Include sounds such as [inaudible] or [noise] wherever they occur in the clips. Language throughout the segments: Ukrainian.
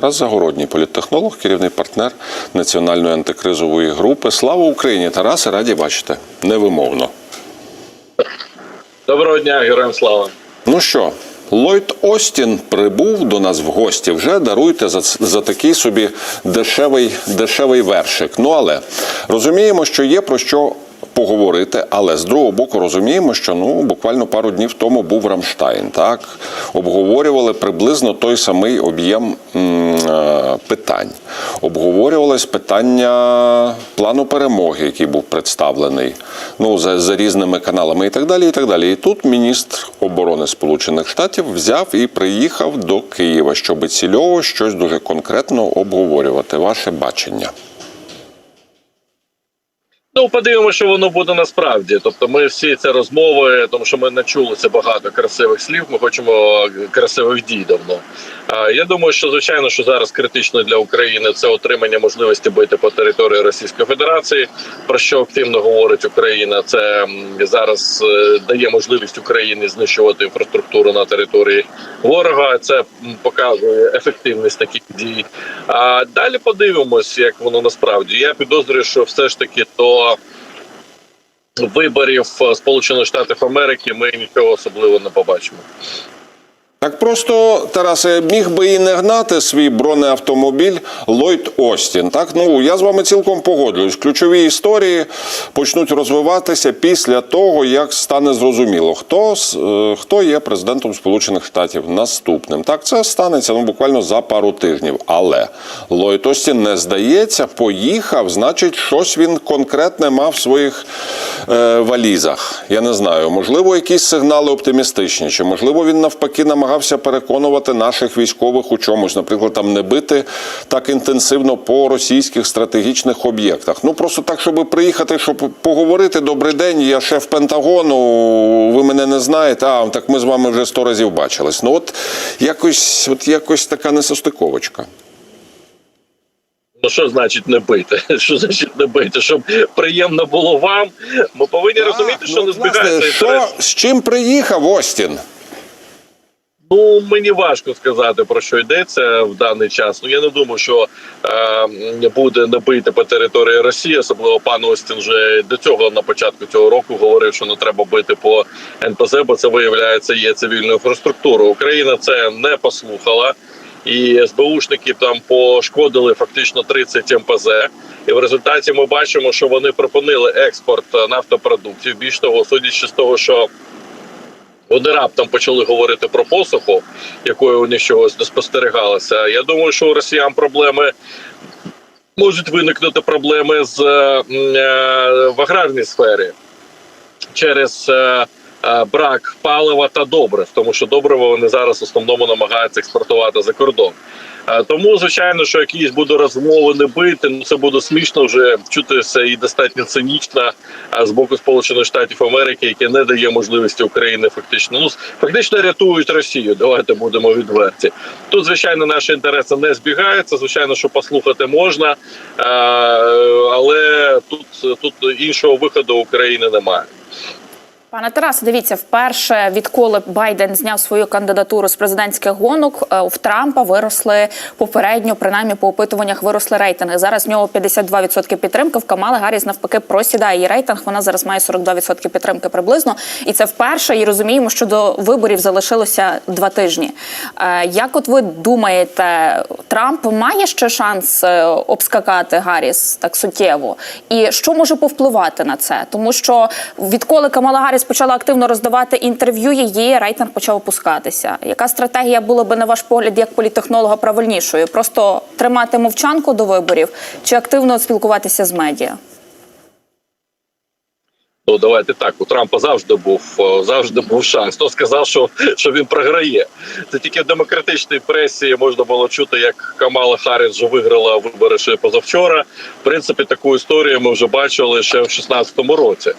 Тарас Загородній, політтехнолог, керівний партнер національної антикризової групи. Слава Україні! Тарасе, раді бачити. Невимовно. Доброго дня, героям слава. Ну що, Ллойд Остін прибув до нас в гості. Вже даруйте за, за такий собі дешевий, дешевий вершик. Ну але розуміємо, що є про що. Поговорити, але з другого боку розуміємо, що ну буквально пару днів тому був Рамштайн. Так обговорювали приблизно той самий об'єм питань. Обговорювалось питання плану перемоги, який був представлений ну за, за різними каналами, і так далі. І так далі. І тут міністр оборони Сполучених Штатів взяв і приїхав до Києва, щоб цільово щось дуже конкретно обговорювати. Ваше бачення. Ну, подивимося, що воно буде насправді. Тобто, ми всі це розмови, тому що ми не чули це багато красивих слів. Ми хочемо красивих дій давно. Я думаю, що звичайно, що зараз критично для України це отримання можливості бити по території Російської Федерації, про що активно говорить Україна. Це зараз е, дає можливість Україні знищувати інфраструктуру на території ворога. Це показує ефективність таких дій. А далі подивимось, як воно насправді. Я підозрюю, що все ж таки до виборів е, Сполучених Штатів Америки ми нічого особливого не побачимо. Так просто Тарасе міг би і не гнати свій бронеавтомобіль Ллойд Остін. Так ну я з вами цілком погоджуюсь. Ключові історії почнуть розвиватися після того, як стане зрозуміло, хто е, хто є президентом Сполучених Штатів наступним. Так це станеться ну буквально за пару тижнів. Але Ллойд Остін не здається, поїхав. Значить, щось він конкретне мав в своїх е, валізах. Я не знаю, можливо, якісь сигнали оптимістичні, чи можливо він навпаки намагався переконувати наших військових у чомусь, наприклад, там не бити так інтенсивно по російських стратегічних об'єктах. Ну просто так, щоб приїхати, щоб поговорити. Добрий день, я шеф Пентагону. Ви мене не знаєте. А так ми з вами вже сто разів бачились. Ну от якось, от якось така несостиковочка. Ну що значить не бити? [laughs] Що значить не бити? Щоб приємно було вам. Ми повинні розуміти, що ну, не збігається що з чим приїхав Остін? Ну мені важко сказати про що йдеться в даний час. Ну я не думаю, що е, буде набити по території Росії. Особливо пан Остін вже до цього на початку цього року говорив, що не треба бити по НПЗ, бо це виявляється є цивільною інфраструктурою. Україна це не послухала. І СБУшники там пошкодили фактично 30 МПЗ. І в результаті ми бачимо, що вони припинили експорт нафтопродуктів. Більш того, судячи з того, що вони раптом почали говорити про посуху, якої них чогось не спостерігалося. Я думаю, що у росіян проблеми можуть виникнути проблеми з е, в аграрній сфері через е, брак палива та добрив, тому що добрива вони зараз в основному намагаються експортувати за кордон. Е, Тому, звичайно, що якісь буде розмови не бити, ну це буде смішно вже чутися і достатньо цинічно з боку Сполучених Штатів Америки, яке не дає можливості України фактично ну фактично рятують Росію. Давайте будемо відверті. Тут, звичайно, наші інтереси не збігаються. Звичайно, що послухати можна, е, але тут, тут іншого виходу України немає. Пане Тарасе, дивіться, вперше відколи Байден зняв свою кандидатуру з президентських гонок, е, в Трампа виросли попередньо, принаймні по опитуваннях виросли рейтинги. Зараз в нього 52% підтримки. В Камали Гарріс навпаки просідає її рейтинг. Вона зараз має 42% підтримки приблизно. І це вперше. І розуміємо, що до виборів залишилося два тижні. Е, Як от ви думаєте, Трамп має ще шанс е, обскакати Гарріс так суттєво? І що може повпливати на це? Тому що відколи Камала Гарріс почала активно роздавати інтерв'ю, її рейтинг почав опускатися. Яка стратегія була би на ваш погляд як політтехнолога правильнішою? Просто тримати мовчанку до виборів чи активно спілкуватися з медіа? Ну давайте так. У Трампа завжди був е, завжди був шанс. Хто сказав, що, що він програє? Це тільки в демократичній пресі можна було чути, як Камала Харріс вже виграла вибори ще позавчора. В принципі, таку історію ми вже бачили ще в 16-му році.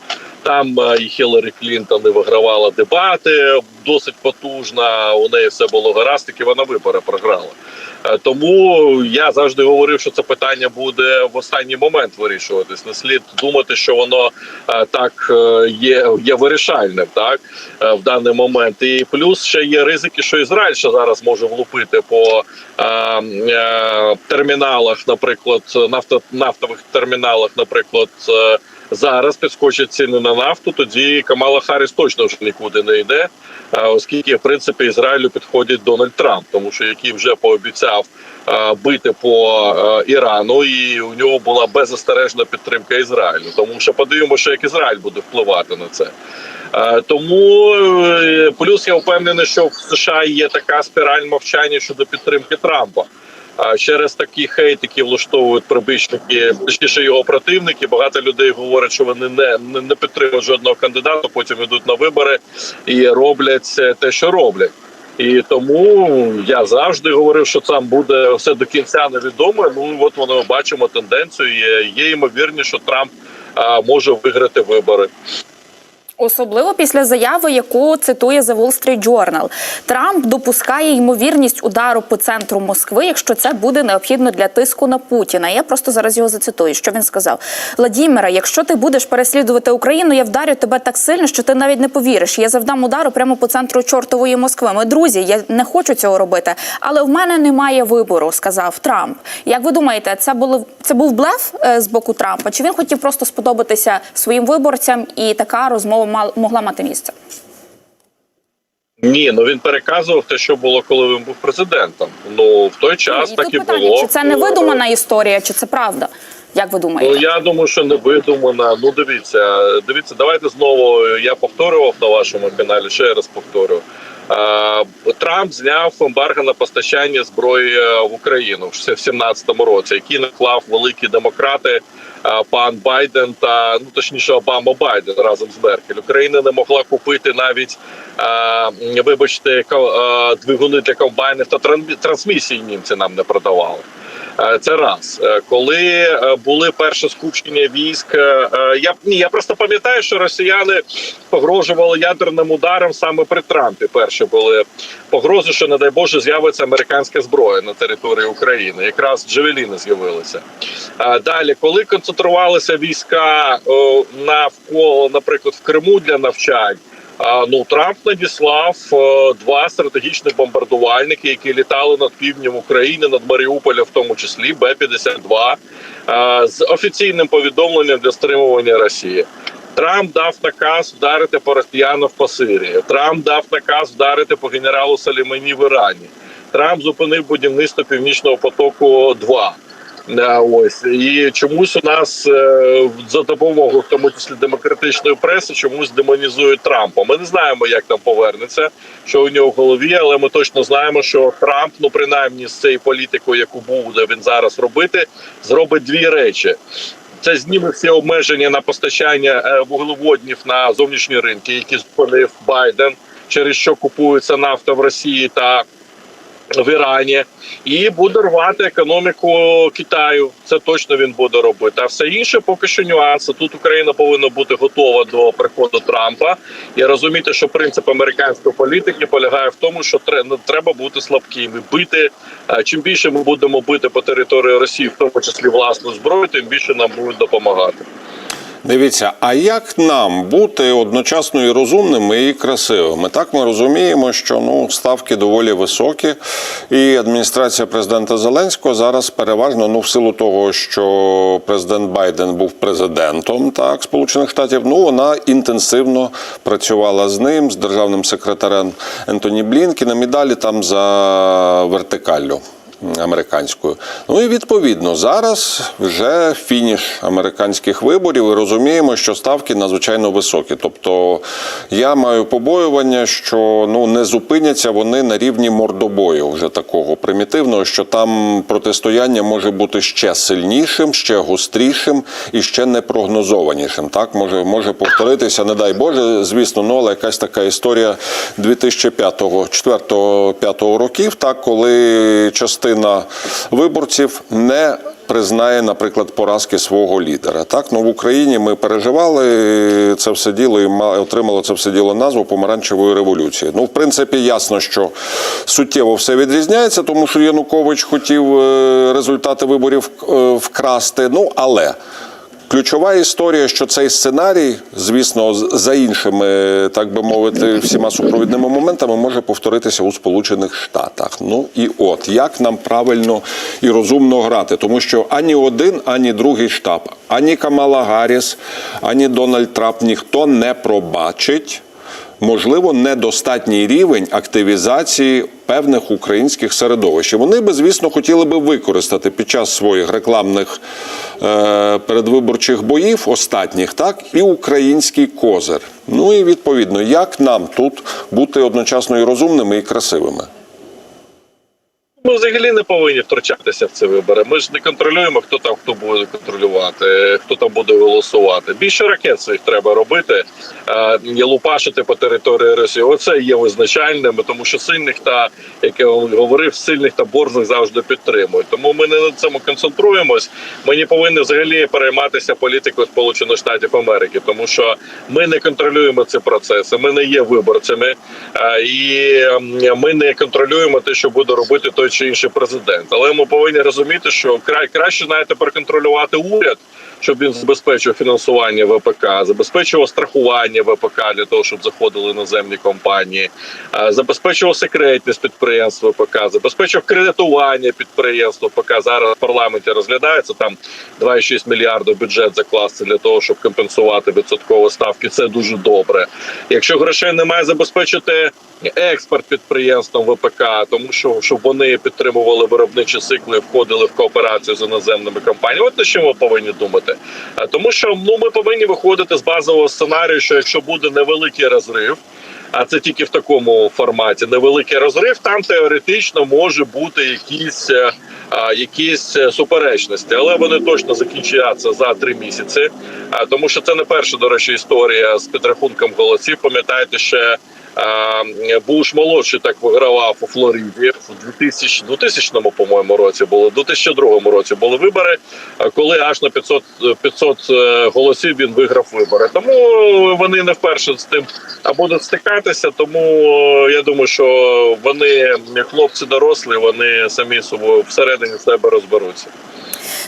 Там е, і Хіларі Клінтон і вигравала дебати досить потужно. У неї все було гаразд, тільки вона вибори програла. Е, Тому я завжди говорив, що це питання буде в останній момент вирішуватись. Не слід думати, що воно е, так є, є вирішальним, так в даний момент. І плюс ще є ризики, що Ізраїль ще зараз може влупити по е, е, терміналах, наприклад, нафто, нафтових терміналах, наприклад. е, Зараз підскочать ціни на нафту, тоді Камала Харріс точно вже нікуди не йде, оскільки в принципі Ізраїлю підходить Дональд Трамп, тому що який вже пообіцяв бити по Ірану, і у нього була беззастережна підтримка Ізраїлю. Тому що подивимося, як Ізраїль буде впливати на це. Тому е, плюс я впевнений, що в США є така спіраль мовчання щодо підтримки Трампа. Через такі хейт, які влаштовують прибічники, точніше його противники. Багато людей говорять, що вони не, не, підтримують жодного кандидата. Потім йдуть на вибори і роблять те, що роблять. І тому я завжди говорив, що там буде все до кінця невідомо. Ну от воно бачимо тенденцію. Є, є ймовірність, що Трамп а, може виграти вибори. Особливо після заяви, яку цитує The Wall Street Journal. Трамп допускає ймовірність удару по центру Москви, якщо це буде необхідно для тиску на Путіна. Я просто зараз його зацитую. Що він сказав: Владіміра, якщо ти будеш переслідувати Україну, я вдарю тебе так сильно, що ти навіть не повіриш. Я завдам удару прямо по центру чортової Москви. Ми друзі, я не хочу цього робити, але в мене немає вибору, сказав Трамп. Як ви думаєте, це було це був блеф е, з боку Трампа? Чи він хотів просто сподобатися своїм виборцям, і така розмова могла мати місце? Ні, ну він переказував те, що було, коли він був президентом. Ну в той час і так тут і питання, було. чи це не видумана історія, чи це правда? Як ви Ну думаєте? я думаю, що не видумана. Ну дивіться, дивіться, давайте знову. Я повторював на вашому каналі. Ще раз повторю. Е, Трамп зняв ембарго на постачання зброї е, в Україну в 2017 році, який наклав великі демократи. е, Пан Байден та ну точніше Обама Байден разом з Меркель. Україна не могла купити навіть вибачте двигуни для комбайнів та тран- трансмісії німці нам не продавали. Е, Це раз, Е, коли е, були перші скупчення військ. Я ні, я просто пам'ятаю, що росіяни погрожували ядерним ударом саме при Трампі. Перші були погрози, що не дай Боже з'явиться американська зброя на території України. Якраз джевеліни з'явилися. Далі, коли концентрувалися війська навколо, наприклад, в Криму для навчань. Ну Трамп надіслав е, два стратегічних бомбардувальники, які літали над півднем України, над Маріуполем, в тому числі Б-52, е, з офіційним повідомленням для стримування Росії. Трамп дав наказ вдарити по росіянам по Сирії. Трамп дав наказ вдарити по генералу Салімані в Ірані. Трамп зупинив будівництво північного потоку 2 Е, Ось і чомусь у нас е, за допомогою, в тому числі демократичної преси, чомусь демонізують Трампа. Ми не знаємо, як там повернеться, що у нього в голові, але ми точно знаємо, що Трамп, ну принаймні з цією політикою, яку буде він зараз робити, зробить дві речі. Це зніме всі обмеження на постачання е, вуглеводнів на зовнішні ринки, які зупинив Байден, через що купується нафта в Росії та в Ірані, і буде рвати економіку Китаю. Це точно він буде робити. А все інше поки що нюанси. Тут Україна повинна бути готова до приходу Трампа і розуміти, що принцип американської політики полягає в тому, що тре- треба бути слабкими. Бити чим більше ми будемо бити по території Росії, в тому числі власну зброю, тим більше нам будуть допомагати. Дивіться, а як нам бути одночасно і розумними і красивими? Так ми розуміємо, що ну ставки доволі високі, і адміністрація президента Зеленського зараз переважно ну в силу того, що президент Байден був президентом так Сполучених Штатів. Ну вона інтенсивно працювала з ним, з державним секретарем Ентоні Блінкіном і далі там за вертикаллю американською. Ну і відповідно зараз вже фініш американських виборів. і розуміємо, що ставки надзвичайно високі. Тобто я маю побоювання, що ну не зупиняться вони на рівні мордобою, вже такого примітивного, що там протистояння може бути ще сильнішим, ще гострішим і ще непрогнозованішим. Так може може повторитися, не дай Боже, звісно, ну але якась така історія 2005 4-5 років, так коли частина частина виборців не признає, наприклад, поразки свого лідера. Так, ну в Україні ми переживали це все діло і ма- отримало це все діло назву помаранчевої революції. Ну, в принципі, ясно, що суттєво все відрізняється, тому що Янукович хотів е, результати виборів е, вкрасти. Ну але. Ключова історія, що цей сценарій, звісно, за іншими, так би мовити, всіма супровідними моментами може повторитися у Сполучених Штатах. Ну і от як нам правильно і розумно грати, тому що ані один, ані другий штаб, ані Камала Гарріс, ані Дональд Трамп ніхто не пробачить можливо, недостатній рівень активізації певних українських середовищ. Вони би, звісно, хотіли би використати під час своїх рекламних е, передвиборчих боїв останніх, так і український козир. Ну і відповідно, як нам тут бути одночасно і розумними, і красивими. Ми взагалі не повинні втручатися в ці вибори. Ми ж не контролюємо, хто там хто буде контролювати, хто там буде голосувати. Більше ракет своїх треба робити, е, і лупашити по території Росії. Оце є визначальним, тому що сильних та як я говорив, сильних та борзих завжди підтримують. Тому ми не на цьому концентруємось. Ми не повинні взагалі перейматися політикою Сполучених Штатів Америки, тому що ми не контролюємо ці процеси. Ми не є виборцями, е, і ми не контролюємо те, що буде робити той чи інший президент. Але ми повинні розуміти, що краще знаєте проконтролювати уряд. Щоб він забезпечив фінансування ВПК, забезпечував страхування ВПК для того, щоб заходили іноземні компанії, забезпечував секретність підприємств ВПК, забезпечив кредитування підприємств ВПК. Зараз в парламенті розглядається там 2,6 мільярдів бюджет закласти для того, щоб компенсувати відсоткові ставки. Це дуже добре. Якщо грошей немає, забезпечити експорт підприємствам ВПК, тому що щоб вони підтримували виробничі цикли, входили в кооперацію з іноземними компаніями. От на що ми повинні думати. А Тому що ну ми повинні виходити з базового сценарію, що якщо буде невеликий розрив. А це тільки в такому форматі невеликий розрив. Там теоретично може бути якісь, е, а, якісь е, суперечності, але вони точно закінчаться за три місяці. А тому, що це не перша до речі історія з підрахунком голосів. Пам'ятаєте, ще Буш молодший так вигравав у Флориді в 2000, 2000 по-моєму році були, в 2002 році були вибори, коли аж на 500, 500 е, голосів він виграв вибори. Тому вони не вперше з тим будуть стикатися. Тому е, я думаю, що вони хлопці дорослі, вони самі собою всередині себе розберуться.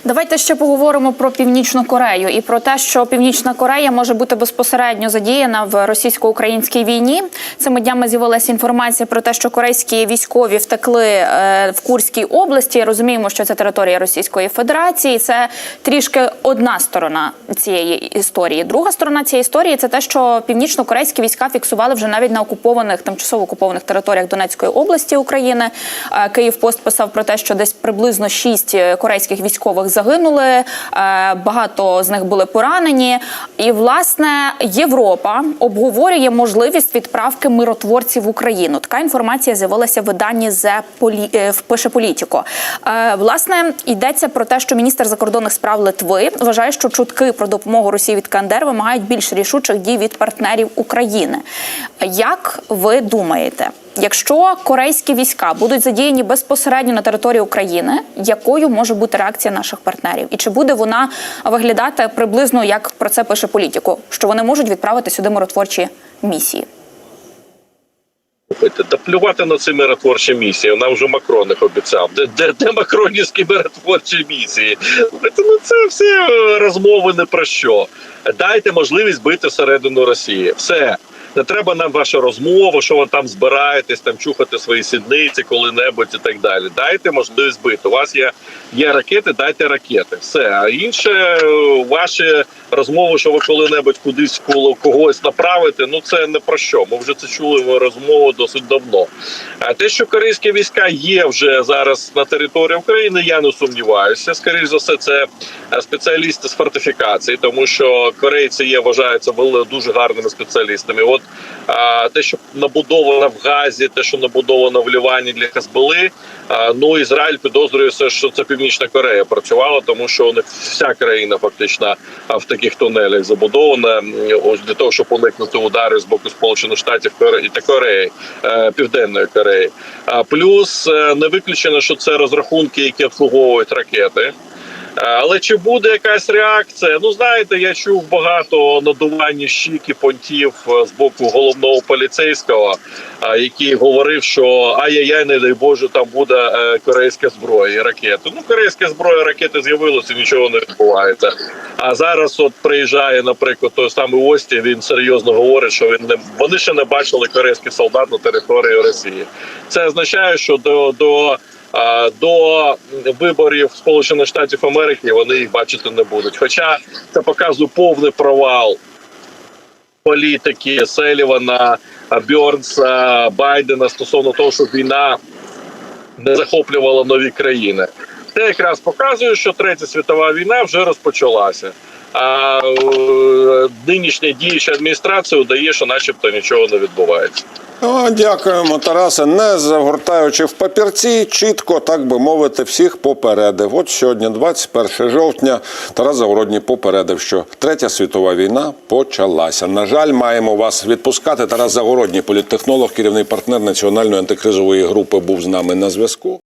Давайте ще поговоримо про північну Корею і про те, що Північна Корея може бути безпосередньо задіяна в російсько-українській війні. Цими днями з'явилася інформація про те, що корейські військові втекли е, в Курській області. Розуміємо, що це територія Російської Федерації. Це трішки одна сторона цієї історії. Друга сторона цієї історії це те, що північно-корейські війська фіксували вже навіть на окупованих тимчасово окупованих територіях Донецької області України. Е, Київпост писав про те, що десь приблизно шість е, корейських військових загинули, е, багато з них були поранені. І власне Європа обговорює можливість відправки миротворців в Україну. Така інформація з'явилася в виданні «The е, пише Політіко. Е, Власне йдеться про те, що міністр закордонних справ Литви вважає, що чутки про допомогу Росії від КНДР вимагають більш рішучих дій від партнерів України. Як ви думаєте? Якщо корейські війська будуть задіяні безпосередньо на території України, якою може бути реакція наших партнерів? І чи буде вона виглядати приблизно як про це пише політику, що вони можуть відправити сюди миротворчі місії? Да плювати на ці миротворчі місії. Нам вже Макрон їх обіцяв. Де, де, де макронівські миротворчі місії? Ну це всі розмови не про що. Дайте можливість бити всередину Росії. Все. Не треба нам ваша розмова, що ви там збираєтесь, там чухати свої сідниці коли-небудь і так далі. Дайте можливість бити. У вас є, є ракети, дайте ракети. Все. А інше ваші розмови, що ви коли-небудь кудись коло когось направите, ну це не про що. Ми вже це чули в розмову досить давно. А те, що корейські війська є вже зараз на території України, я не сумніваюся. Скоріше за все, це е, спеціалісти з фортифікації, тому що корейці є, вважаються були дуже гарними спеціалістами. От а, те, що набудовано в Газі, те, що набудовано в Лівані для Хазбали. А, ну Ізраїль підозрює все, що це Північна Корея працювала, тому що них вся країна фактично в таких тунелях забудована. Ось для того, щоб уникнути удари з боку Сполучених Штатів та Кореї, е, Південної Кореї. А плюс е, не виключено, що це розрахунки, які обслуговують ракети. Е, Але чи буде якась реакція? Ну знаєте, я чув багато надування щік і понтів е, з боку головного поліцейського, е, який говорив, що ай-яй-яй, не дай Боже, там буде корейська зброя і ракети. Ну, корейська зброя, ракети з'явилося, нічого не відбувається. А зараз, от приїжджає, наприклад, той самий Ості, він серйозно говорить, що він не вони ще не бачили корейських солдат на території Росії. Це означає, що до до до виборів Сполучених Штатів Америки вони їх бачити не будуть. Хоча це показує повний провал політики Селівана, Бьорнса, Байдена стосовно того, що війна не захоплювала нові країни. Це якраз показує, що третя світова війна вже розпочалася. А нинішня діюча адміністрація удає, що начебто нічого не відбувається. О, дякуємо, Тарасе. Не загортаючи в папірці, чітко, так би мовити, всіх попередив. От сьогодні, 21 жовтня, Тарас Загородній попередив, що третя світова війна почалася. На жаль, маємо вас відпускати. Тарас Загородній, політтехнолог, керівний партнер національної антикризової групи, був з нами на зв'язку.